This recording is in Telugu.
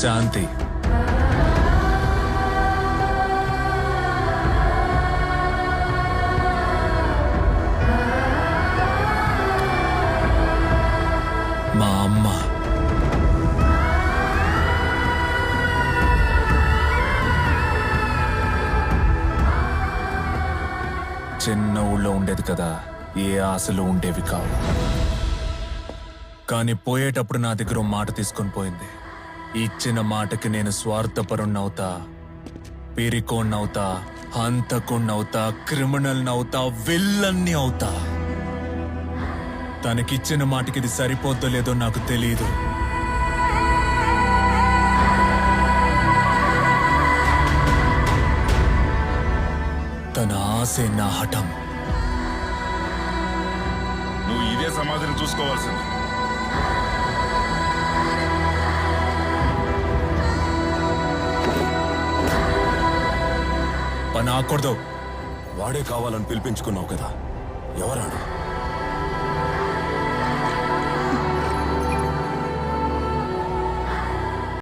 శాంతి. మా అమ్మ. చిన్న ఊళ్ళో ఉండేది కదా ఏ ఆశలు ఉండేవి కావు. కానీ పోయేటప్పుడు నా దగ్గర మాట తీసుకొని పోయింది. ఇచ్చిన మాటకి నేను స్వార్థపరుణ్ణవుతా పిరికోణ్ణవుతా హంతకుణ్ణవుతా క్రిమినల్ అవుతా విల్లన్ని అవుతా తనకిచ్చిన మాటకి ఇది సరిపోద్దో లేదో నాకు తెలియదు తన ఆశే నా హఠం. నువ్వు ఇదే సమాధిని చూసుకోవాల్సింది. పని ఆకూడదు వాడే కావాలని పిలిపించుకున్నావు కదా. ఎవరాడు?